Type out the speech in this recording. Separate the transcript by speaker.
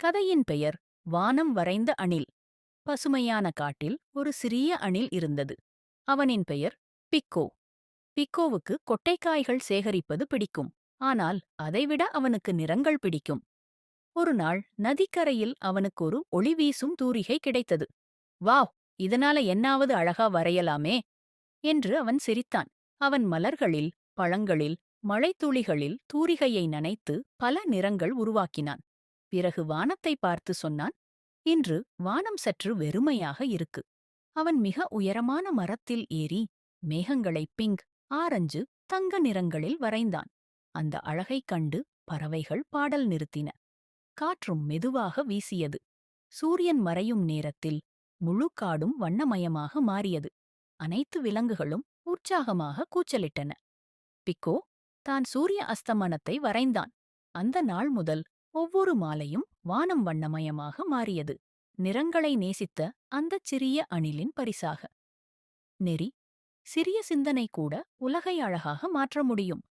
Speaker 1: கதையின் பெயர் வானம் வரைந்த அணில் பசுமையான காட்டில் ஒரு சிறிய அணில் இருந்தது. அவனின் பெயர் பிக்கோ. பிக்கோவுக்கு கொட்டைக்காய்கள் சேகரிப்பது பிடிக்கும். ஆனால் அதைவிட அவனுக்கு நிறங்கள் பிடிக்கும். ஒரு நாள் நதிக்கரையில் அவனுக்கு ஒரு ஒளி வீசும் தூரிகை கிடைத்தது. வாவ்! இதனால என்னாவது அழகா வரையலாமே என்று அவன் சிரித்தான். அவன் மலர்களில் பழங்களில் மழைத்துளிகளில் தூரிகையை நனைத்து பல நிறங்கள் உருவாக்கினான். பிறகு வானத்தை பார்த்து சொன்னான் இன்று வானம் சற்று வெறுமையாக இருக்கு. அவன் மிக உயரமான மரத்தில் ஏறி மேகங்களை பிங்க் ஆரஞ்சு தங்க நிறங்களில் வரைந்தான். அந்த அழகைக் கண்டு பறவைகள் பாடல் நிறுத்தின. காற்றும் மெதுவாக வீசியது. சூரியன் மறையும் நேரத்தில் முழு காடும் வண்ணமயமாக மாறியது. அனைத்து விலங்குகளும் உற்சாகமாக கூச்சலிட்டன. பிக்கோ தான் சூரிய அஸ்தமனத்தை வரைந்தான். அந்த நாள் முதல் ஒவ்வொரு மாலையும் வானம் வண்ணமயமாக மாறியது. நிறங்களை நேசித்த அந்தச் சிறிய அணிலின் பரிசாக. நெறி சிறிய சிந்தனை கூட உலகை அழகாக மாற்ற முடியும்.